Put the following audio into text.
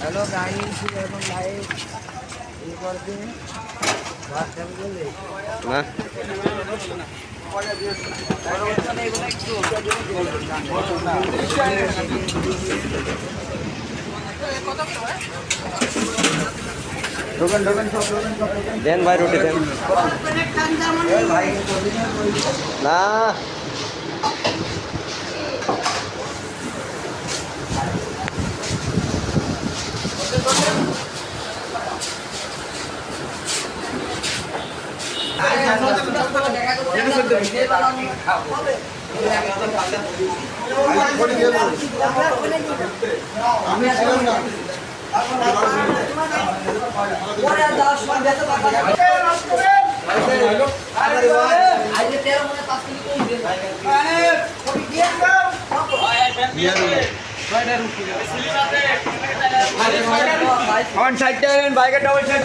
Hello guys এখন live এই করতে হোয়াটসঅ্যাপ বলে। না? ঢোকেন ঢোকেন না অন সাইড টাইম বাইকের ডাবল সাইড